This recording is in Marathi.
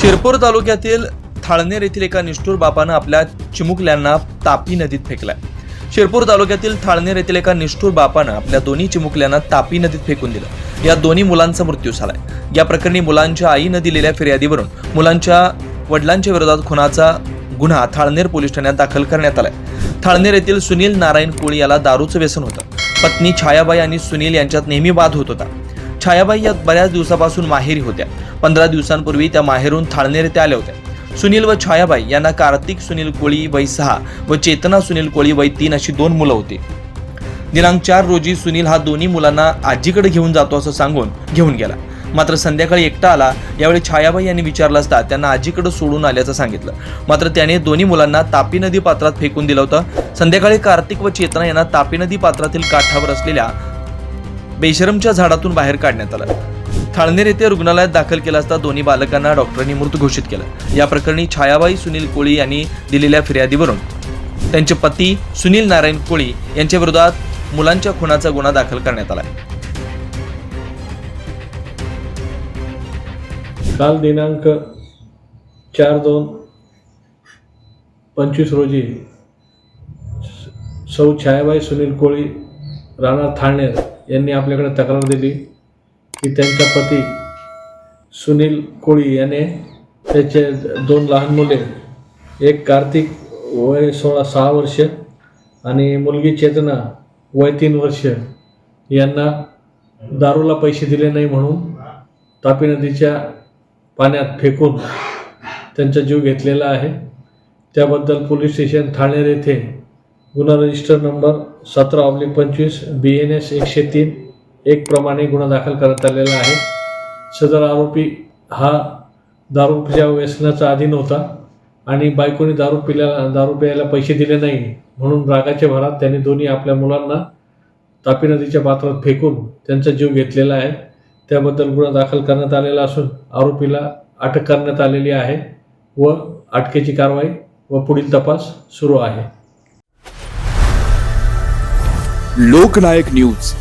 शिरपूर तालुक्यातील थाळनेर येथील एका निष्ठूर बापानं आपल्या चिमुकल्यांना तापी नदीत फेकलाय. शिरपूर तालुक्यातील थाळनेर येथील एका निष्ठूर बापानं आपल्या दोन्ही चिमुकल्यांना तापी नदीत फेकून दिलं. या दोन्ही मुलांचा मृत्यू झालाय. या प्रकरणी मुलांच्या आईनं दिलेल्या फिर्यादीवरून मुलांच्या वडिलांच्या विरोधात खुनाचा गुन्हा थाळनेर पोलीस ठाण्यात दाखल करण्यात आलाय. थाळनेर येथील सुनील नारायण कोळी याला दारूचं व्यसन होतं. पत्नी छायाबाई आणि सुनील यांच्यात नेहमी वाद होत होता. छायाबाई या बऱ्याच दिवसापासून माहेरी होत्या. पंधरा दिवसांपूर्वी त्या माहेरून थाळनेर येथे आल्या होत्या. सुनील व छायाबाई यांना कार्तिक सुनील कोळी वय सहा व चेतना सुनील कोळी वय तीन अशी दोन मुलं होती. दिनांक चार रोजी सुनील हा दोन्ही मुलांना आजीकडे घेऊन जातो असं सांगून घेऊन गेला. मात्र संध्याकाळी एकटा आला यावेळी छायाबाई यांनी विचारलं असता त्यांना आजीकडे सोडून आल्याचं सांगितलं. मात्र त्याने दोन्ही मुलांना तापी नदी पात्रात फेकून दिलं होतं. संध्याकाळी कार्तिक व चेतना यांना तापी नदी पात्रातील काठावर असलेल्या बेशरमच्या झाडातून बाहेर काढण्यात आलं. थाळनेर येथे रुग्णालयात दाखल केला असता दोन्ही बालकांना डॉक्टरांनी मृत घोषित केलं. या प्रकरणी छायाबाई सुनील कोळी यांनी दिलेल्या फिर्यादीवरून. त्यांचे पती सुनील नारायण कोळी यांच्या विरोधात मुलांच्या खुनाचा गुन्हा दाखल करण्यात आला काल दिनांक चार दोन पंचवीस रोजी सौ छायाबाई सुनील कोळी राणा थाळनेर यांनी आपल्याकडे तक्रार दिली की त्यांचा पती सुनील कोळी याने त्याचे दोन लहान मुले एक कार्तिक वय सोळा सहा वर्ष आणि मुलगी चेतना वय तीन वर्ष यांना दारूला पैसे दिले नाही म्हणून तापी नदीच्या पाण्यात फेकून त्यांचा जीव घेतलेला आहे. त्याबद्दल पोलीस स्टेशन ठाणेर येथे गुन्हा रजिस्टर नंबर सतरा ऑब्लिक पंचवीस बी एन एस एकशे तीन एक प्रमाणे गुन्हा दाखल करण्यात आलेला आहे. सदर आरोपी हा दारूच्या व्यसनाचा अधीन होता आणि बायकोने दारू पिल्याला दारू प्यायला पैसे दिले नाही. म्हणून रागाच्या भरात त्यांनी दोन्ही आपल्या मुलांना तापी नदीच्या पात्रात फेकून त्यांचा जीव घेतलेला आहे. त्याबद्दल गुन्हा दाखल करण्यात आलेला असून आरोपीला अटक करण्यात आलेली आहे व अटकेची कारवाई व पुढील तपास सुरू आहे. लोकनायक न्यूज.